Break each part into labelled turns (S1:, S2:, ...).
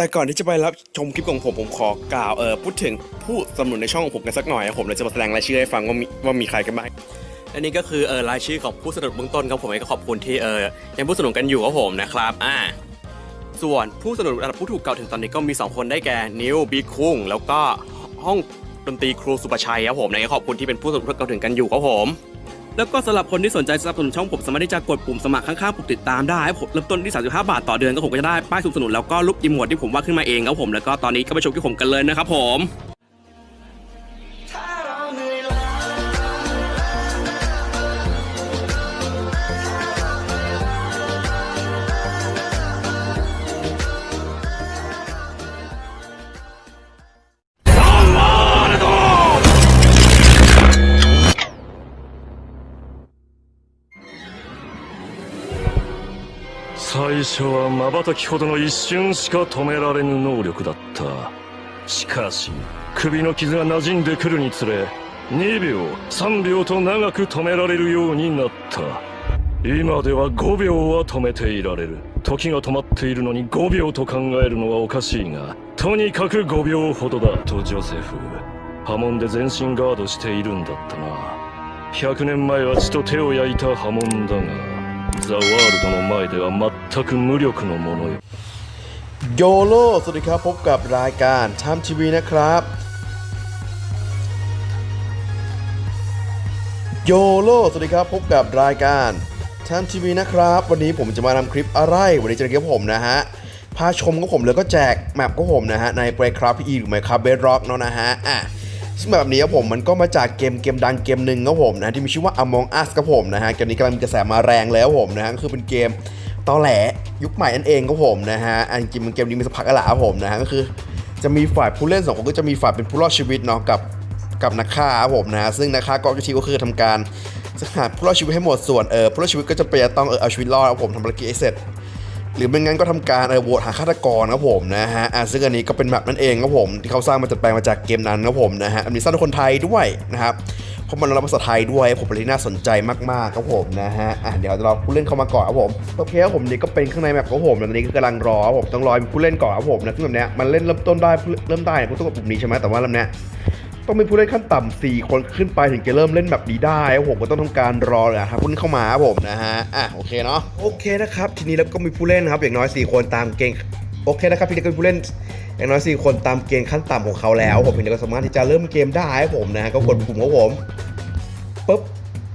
S1: แต่ก่อนที่จะไปรับชมคลิปของผมผมขอกล่าวเออพูดถึงผู้สนับสนุนในช่องของผมกันสักหน่อยครับผมเลยจะมาแสดงรายชื่อให้ฟังว่ามีว่ามีใครกันบ้างอันนี้ก็คือเออรายชื่อของผู้สนับสนุนเบื้องต้นครับผมก็ขอบคุณที่เออยังผู้สนับสนุนกันอยู่ครับผมนะครับอ่าส่วนผู้สนับสนุนระดับผู้ถูกกล่าวถึงตอนนี้ก็มี 2 คนได้แก่นิวบีคุงแล้วก็ห้องดนตรีครูสุประชัยครับผมนะก็ขอบคุณที่เป็นผู้สนับสนุนกล่าวถึงกันอยู่ครับผม แล้วก็สำหรับคนที่สนใจสนับสนุนช่องผมสามารถที่จะกดปุ่มสมัครข้างๆปุ่มติดตามได้ผมเริ่มต้นที่ 35 บาทต่อเดือนก็ผมก็จะได้ป้ายสนับสนุนแล้วก็รูปอีโมดที่ผมวาดขึ้นมาเองครับผมแล้วก็ตอนนี้ก็ไปชมที่ผมกันเลยนะครับผม
S2: 最初は瞬きほどの一瞬しか止められぬ能力だった。しかし首の傷が馴染んでくるにつれ2秒3秒と長く止められるようになった。今では5秒は止めていられる。時が止まっているのに5秒と考えるのはおかしいがとにかく5秒ほどだ。とジョセフ。波紋で全身ガードしているんだったな。100年前は血と手を焼いた波紋だがザ・ワールドの前では全く無力のものよ
S3: โยโลสวัสดีครับพบกับรายการทำทีวีนะครับ โยโลสวัสดีครับพบกับรายการทำทีวีนะครับ วันนี้ผมจะมานำคลิปอะไร วันนี้จะเกี่ยวกับผมนะฮะ พาชมก็ผมแล้วก็แจกแมปก็ผมนะฮะ ใน Minecraft PE หรือ Minecraft Bedrock เนาะนะฮะ อ่ะ ซึ่งแบบนี้ครับผมมันก็มาจากเกมเกมดังเกมหนึ่งครับผมนะที่มีชื่อว่า Among Us ครับผมนะฮะเกมนี้กำลังมีกระแสมาแรงแล้วผมนะฮะก็คือเป็นเกมตอแหลยุคใหม่นั่นเองครับผมนะฮะอันจริงมันเกมนี้มีสักพักละครับผมนะฮะก็คือ จะมีฝ่ายผู้เล่นสองคนก็จะมีฝ่ายเป็นผู้รอดชีวิตเนาะกับกับนักฆ่าครับผมนะซึ่งนักฆ่าก็ทีก็คือทำการหาผู้รอดชีวิตให้หมดส่วนเออผู้รอดชีวิตก็จะไปต้องเออเอาชีวิตรอดครับผมทำภารกิจให้เสร็จ หรือไม่งั้นก็ทำการเออโหวตหาฆาตกรครับผมนะฮะซึ่งอันนี้ก็เป็นแบบนั่นเองครับผม ที่เขาสร้างมาจัดแปลงมาจากเกมนั้นครับผมนะฮะอันนี้สร้างโดยคนไทยด้วยนะครับเพราะมันรับภาษาไทยด้วยผมเป็นที่น่าสนใจมากๆครับผมนะฮะอะเดี๋ยวเราผู้เล่นเข้ามาก่อนครับผมโอเคครับผมนี่ก็เป็นข้างในแมปของผมตอนนี้ก็กำลังรอครับผมต้องรอผู้เล่นก่อนครับผมนะซึ่งแบบเนี้ยมันเล่นเริ่มต้นได้เริ่มได้เนี่ยผมต้องกดปุ่มนี้ใช่ไหมแต่ว่าลำเนี้ย ต้องมีผู้เล่นขั้นต่ำ4คนขึ้นไปถึงจะเริ่มเล่นแบบนี้ได้ครับผมก็ต้องทำการรอเลยครับผู้เข้ามาครับผมนะฮะอะโอเคเนาะโอเคนะครับทีนี้แล้วก็มีผู้เล่นครับอย่างน้อย 4 คนตามเกณฑ์โอเคนะครับทีนี้ก็มีผู้เล่นอย่างน้อย4คนตามเกณฑ์ขั้นต่ำของเขาแล้ว ผมทีนี้ก็สามารถที่จะเริ่มเกมได้ครับผมนะฮะก็กดปุ่มของผมปุ๊บ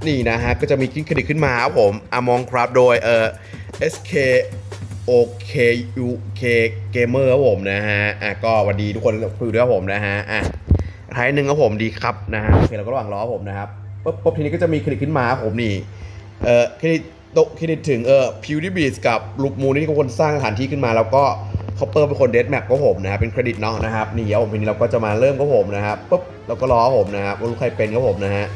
S3: นี่นะฮะก็จะมีขึ้นเครดิตขึ้นมาครับผมอามองครับโดยเอ่อ SK OK UK Gamer ครับผมนะฮะอะก็สวัสดีทุกคนคุยด้วยครับผมนะฮะอะ ท้ายหนึ่งครับผมดีครับนะฮะโอเคเราก็ระหว่างรอครับผมนะครับปุ๊บปุ๊บทีนี้ก็จะมีเครดิตขึ้นมาครับผมนี่เอ่อเครดิตโตะเครดิตถึงเอ่อพิวดิบีสกับลูกมูนี่เป็นคนสร้างสถานที่ขึ้นมา แล้วก็คอปเปอร์เป็นคนเดสแมปก็ผมนะครับเป็นเครดิตเนาะนะครับนี่ครับผมทีนี้เราก็จะมาเริ่มก็ผมนะครับปุ๊บเราก็รอครับผมนะครับว่าลูกใครเป็นก็ผมนะฮะ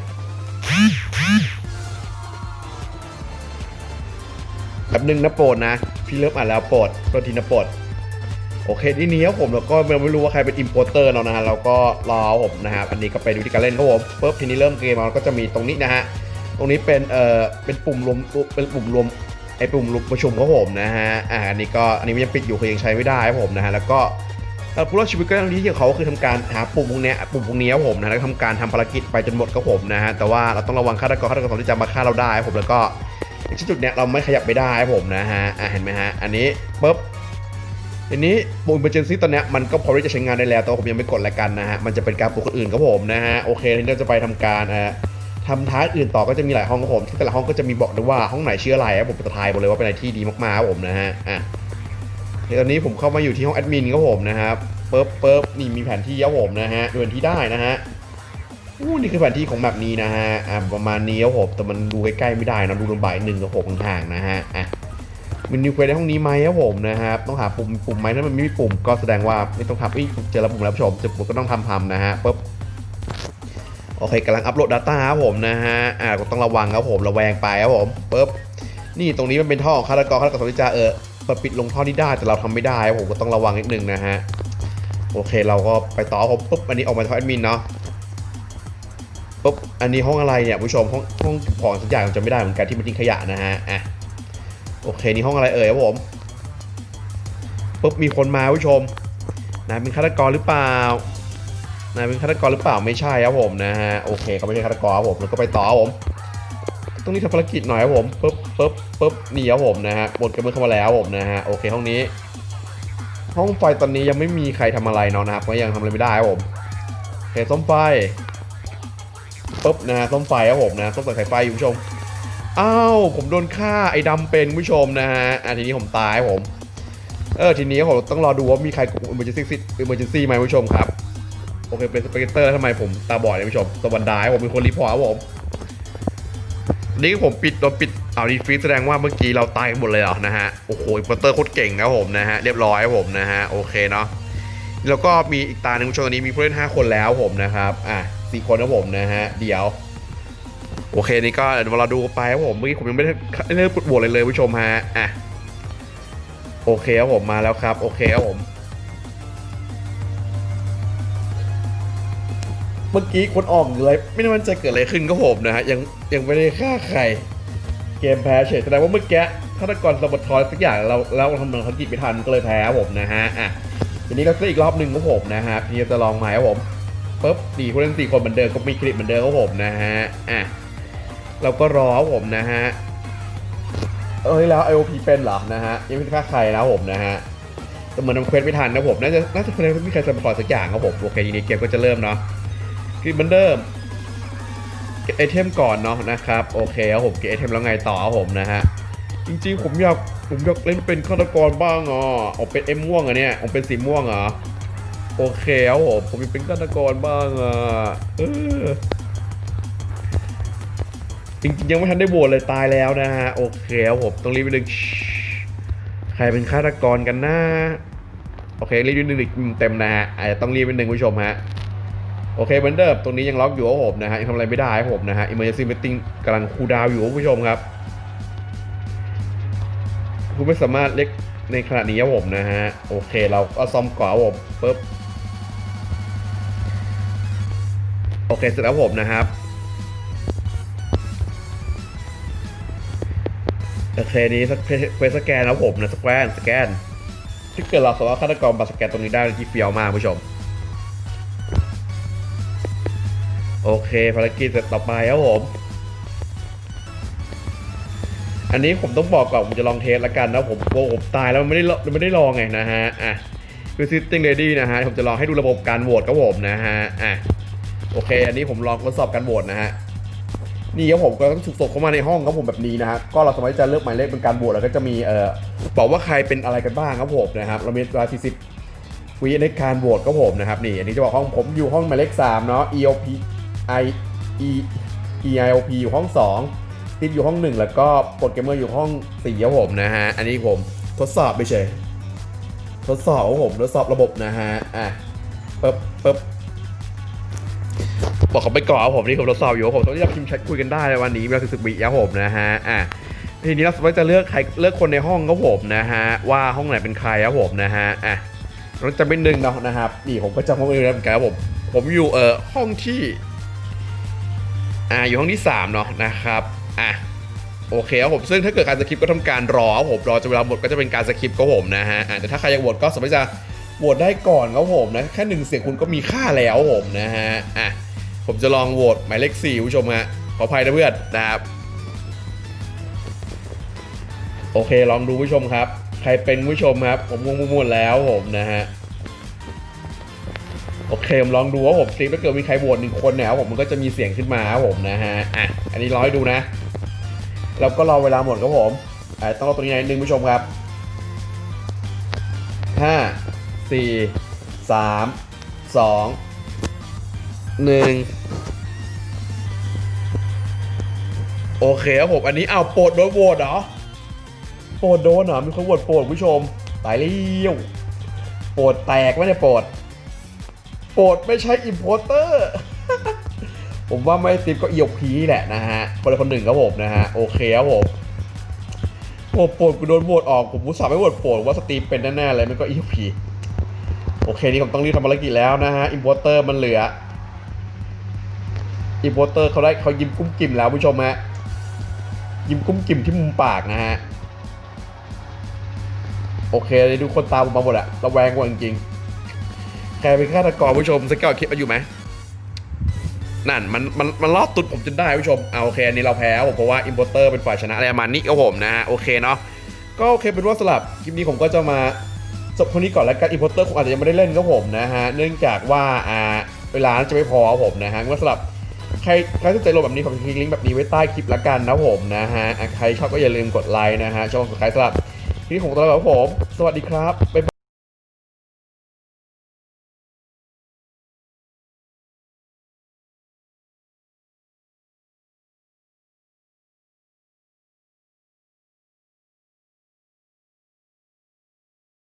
S3: แบบหนึ่งนะโปรดนะ พี่เริ่มอ่านแล้วโปรดโปรดทีนะโปรด โอเคทีนี้ครับผมเราก็ไม่รู้ว่าใครเป็นอิมโพเตอร์เนาะนะฮะเราก็รอผมนะครับอันนี้ก็เป็นวิธีการเล่นครับผมปุ๊บทีนี้เริ่มเกมเราก็จะมีตรงนี้นะฮะตรงนี้เป็นเอ่อเป็นปุ่มรวมเป็นปุ่มรวมไอ้ปุ่มรวมประชุมครับผมนะฮะอ่าอันนี้ก็อันนี้ยังปิดอยู่คือยังใช้ไม่ได้ครับผมนะฮะแล้วก็เอ่อผู้รอดชีวิตก็หน้าที่ของเขาคือทำการหาปุ่มพวกเนี้ยปุ่มพวกนี้ครับผมนะแล้วทำการทำภารกิจไปจนหมดครับผมนะฮะแต่ว่าเราต้องระวังฆาตกรฆาตกรที่จะมาฆ่าเราได้ครับผมแล้วก็ที่จุดเนี้ยเราไม่ขยับไม่ได้ครับผมนะฮะอ่าเห็นไหมฮะอันนี้ปุ๊บ ทีนี้ปุ่ม emergency ตอนนี้มันก็พอที่จะใช้งานได้แล้วแต่ว่าผมยังไม่กดละกันนะฮะ มันจะเป็นการปลุกคนอื่นครับผมนะฮะ โอเคทีนี้เราจะไปทำการอ่อทำท้ายอื่นต่อก็จะมีหลายห้องครับผมที่แต่ละห้องก็จะมีบอกด้วยว่าห้องไหนชื่ออะไรครับผมจะทายหมดเลยว่าเป็นอะไรที่ดีมากๆครับผมนะฮะอะทีตอนนี้ผมเข้ามาอยู่ที่ห้องแอดมินครับผมนะครับเปึ๊บปึ๊บนี่มีแผนที่ครับผมนะฮะดูแผนที่ได้นะฮะอู้นี่คือแผนที่ของแบบนี้นะฮะอะประมาณนี้ครับผมแต่มันดูใกล้ๆไม่ได้นะดูลำบากนิดนึงกับผมห่างๆนะฮะอะ มีนิวเควสในห้องนี้ไหมครับผมนะครับต้องหาปุ่มปุ่มไหมถ้ามันไม่มีปุ่มก็แสดงว่าไม่ต้องทำเอ้ยเจอแล้วปุ่มแล้วผู้ชมเจอปุ่มก็ต้องทำทำนะฮะปุ๊บโอเคกำลังอัปโหลด Data ครับผมนะฮะอ่าก็ต้องระวังครับผมระแวงไปครับผมปุ๊บนี่ตรงนี้มันเป็นท่อของฆาตกรฆาตกรสมิจาเออเปิดปิดลงท่อนี้ได้แต่เราทำไม่ได้ครับผมก็ต้องระวังนิดนึงนะฮะโอเคเราก็ไปต่อผมปุ๊บอันนี้ออกมาท่อแอดมินเนาะปุ๊บอันนี้ห้องอะไรเนี่ยผู้ชมห้องห้องของสักอย่างจะไม่ได้เหมือนกันที่มันทิ้งขยะนะฮะอะ โอเคนี่ห้องอะไรเอ่ยครับผมปุ๊บมีคนมาผู้ชมนายเป็นฆาตกรหรือเปล่านายเป็นฆาตกรหรือเปล่าไม่ใช่ครับผมนะฮะโอเคเขาไม่ใช่ฆาตกรครับผมแล้วก็ไปต่อครับผมตรงนี้ทำภารกิจหน่อยครับผมปุ๊บปุ๊บปุ๊บนี่ครับผมนะฮะบนกระเบื้องเข้ามาแล้วครับผมนะฮะโอเคห้องนี้ ห้องไฟตอนนี้ยังไม่มีใครทำอะไรเนาะนะครับก็ยังทำอะไรไม่ได้ครับผมโอเคส้มไฟปุ๊บนะฮะส้มไฟครับผมนะส้มใส่ไฟอยู่ผู้ชม อ้าวผมโดนฆ่าไอ้ดำเป็นผู้ชมนะฮะอะทีนี้ผมตายผม เออทีนี้ผมต้องรอดูว่ามีใครกด emergency emergency ไหมผู้ชมครับโอเคเป็นสเปกเตอร์ทำไมผมตาบอดเลยผู้ชมตะวันดายผมเป็นคนรีพอร์ตผมนี่ผมปิดโดนปิดเอาดีฟีแสดงว่าเมื่อกี้เราตายกันหมดเลยเหรอนะฮะโอ้โหอินเปอร์เตอร์โคตรเก่งนะผมนะฮะเรียบร้อยผมนะฮะโอเคเนาะแล้วก็มีอีกตาหนึ่งผู้ชมตอนนี้มีผู้เล่น5คนแล้วผมนะครับอะสี่คนครับผมนะฮะเดี๋ยว โอเคนี่ก็เดี๋ยวเราดูไปครับผมเมื่อกี้ผมยังไม่ได้ไม่ได้กดโหวตเลยเลยผู้ชมฮะอะโอเคครับผมมาแล้วครับ โอเคครับผม เมื่อกี้คนออกเลยไม่ได้มันจะเกิดอะไรขึ้นก็ผมนะฮะยังยังไม่ได้ฆ่าใคร เกมแพ้เฉยแสดงว่าเมื่อกี้ฆาตกรสมบัติทอยสักอย่างเราเราทำมันเขากิจไม่ทันก็เลยแพ้ผมนะฮะอะทีนี้เราจะอีกรอบหนึ่งก็ผมนะฮะพี่จะลองใหม่ครับผมปุ๊บสี่คนเล่นสี่คนเหมือนเดิมก็มีคลิปเหมือนเดิมครับผมนะฮะอะ เราก็รอผมนะฮะ เอ้ยแล้ว IOP เป็นเหรอนะฮะยังไม่ได้ฆ่าใครนะผมนะฮะแต่เหมือนทำเควสไม่ทันนะผมน่าจะน่าจะเป็นมีใครสมบัติทอสักอย่างครับผมโอเคทีนี้เกมก็จะเริ่มเนาะคลิปเหมือนเดิมเก็บไอเทมก่อนเนาะนะครับโอเคครับผมเก็บไอเทมแล้วไงต่อครับผมนะฮะจริงๆผมอยากผมอยากเล่นเป็นฆาตกรบ้างอ๋อออกเป็นเอ็มม่วงอะเนี่ยออกเป็นสีม่วงเหรอโอเคครับผมผมเป็นฆาตกรบ้างอะเออ จริงๆยังไม่ทันได้โหวตเลยตายแล้วนะฮะโอเคผมต้องรีบไปดึงใครเป็นฆาตกรกันนะโอเครีบนิดนึงอีกเต็มนะฮะอาจจะต้องรีบนิดนึงผู้ชมฮะโอเคเหมือนเดิมตรงนี้ยังล็อกอยู่ครับผมนะฮะยังทำอะไรไม่ได้ครับผมนะฮะ emergency meeting กำลังคูดาวอยู่ผู้ชมครับ คุณไม่สามารถเรียกในขณะนี้ครับผมนะฮะโอเคเราก็ซ่อมก่อผมปุ๊บโอเคเสร็จแล้วผมนะครับ เคนี้สักเควสสแกนแล้วผมนะสแกนสแกนที่เกิดเราสามารถฆาตกรมาสแกนตรงนี้ได้ที่เฟี้ยวมากผู้ชม โอเคภารกิจเสร็จต่อไปครับผม อันนี้ผมต้องบอกก่อนผมจะลองเทสละกันนะผมโอ้ผมตายแล้วไม่ได้ไม่ได้ลองไงนะฮะอะคือ sitting ready นะฮะผมจะลองให้ดูระบบการโหวตครับผมนะฮะอะโอเค อันนี้ผมลองทดสอบการโหวตนะฮะ นี่ครับผมก็ต้องถูกส่งเข้ามาในห้องครับผมแบบนี้นะฮะก็เราสามารถจะเลือกหมายเลขเป็นการโหวตแล้วก็จะมีเอ่อบอกว่าใครเป็นอะไรกันบ้างครับผมนะครับเรามีเวลา40วิในการโหวตครับผมนะครับนี่อันนี้จะบอกห้องผมอยู่ห้องหมายเลข3เนาะ EOP I E E I O P อยู่ห้อง 2 ติดอยู่ห้อง 1 แล้วก็โปรแกรมเมอร์อยู่ห้อง4ครับผมนะฮะอันนี้ผมทดสอบไปเฉยทดสอบครับผมทดสอบระบบนะฮะอะปึ๊บปึ๊บ บอกเขาไปก่อนครับผมนี่ผมทดสอบอยู่ครับผมตอนนี้เราพิมพ์แชทคุยกันได้ในวันนี้เวลาสิบวิครับผมนะฮะอะทีนี้เราสามารถจะเลือกใครเลือกคนในห้องครับผมนะฮะว่าห้องไหนเป็นใครครับผมนะฮะอะเราจะเป็นหนึ่งเนาะนะครับนี่ผมก็จำห้องไม่ได้เหมือนกันครับผมผมอยู่เอ่อห้องที่อ่าอยู่ห้องที่3เนาะนะครับอะโอเคครับผมซึ่งถ้าเกิดการสคริปต์ก็ทำการรอครับผมรอจนเวลาหมดก็จะเป็นการสคริปต์ครับผมนะฮะอะแต่ถ้าใครอยากโหวตก็สามารถจะโหวตได้ก่อนครับผมนะแค่หนึ่งเสียงคุณก็มีค่าแล้วครับผมนะฮะอะ ผมจะลองโหวตหมายเลข4ผู้ชมฮะขออภัยนะเพื่อนนะครับ โอเคลองดูผู้ชมครับ ใครเป็นผู้ชมครับ ผมงงหมดแล้วผมนะฮะโอเคผมลองดูว่าผมซิถ้าเกิดมีใครโหวตหนึ่งคนเนี่ยผมมันก็จะมีเสียงขึ้นมาครับผมนะฮะอะอันนี้ร้อให้ดูนะแล้วก็รอเวลาหมดครับผมอะต้องรอตรงนี้นิดนึงผู้ชมครับห้าสี่สามสอง หนึ่งโอเคครับผม อันนี้เอาโปรดโดนโหวตเหรอโปรดโดนเหรอมีคนโหวตโปรดผู้ชมตายเลี้ยวโปรดแตกไหมเนี่ยโปรดโปรดไม่ใช่อิมโพเตอร์ ผมว่าไม่ติปก็เอียกพีแหละนะฮะคนละคนหนึ่งครับผมนะฮะโอเคครับผมโอ้โปรดกูโดนโหวตออกผมรู้สาห์ไม่โหวตโปรดว่าสตรีมเป็นแน่ๆเลยมันก็เอียกพีโอเคนี่ผมต้องรีบทำภารกิจแล้วนะฮะอิมโพเตอร์มันเหลือ อิมโพเตอร์เขาได้เขายิ้มกุ้มกิ่มแล้วผู้ชมฮะยิ้มกุ้มกิ่มที่มุมปากนะฮะ โอเคเลยดูคนตามผมมาหมดอะระแวงกว่าจริงๆใครเป็นฆาตกรผู้ชมสเกลคลิปมาอยู่ไหมนั่นมันมันมันลอดตุดผมจนได้ผู้ชมเอาโอเคอันนี้เราแพ้ผมเพราะว่าอินโพเตอร์เป็นฝ่ายชนะอะไรประมาณนี้ก็ผมนะฮะโอเคเนาะก็โอเคเป็นว่าสลับคลิปนี้ผมก็จะมาจบเท่านี้ก่อนแล้วกันอินโพเตอร์คงอาจจะยังไม่ได้เล่นก็ผมนะฮะเนื่องจากว่าอ่าเวลาจะไม่พอผมนะฮะว่าสลับ ใครใครสนใจโลแบบนี้ผมทิ้งลิงก์แบบนี้ไว้ใต้คลิปละกันนะผมนะฮะ ใครชอบก็อย่าลืมกดไลค์นะฮะช่องสุดท้ายสำหรับคลิปของเราครับผม สวัสดีครับ บ๊ายบาย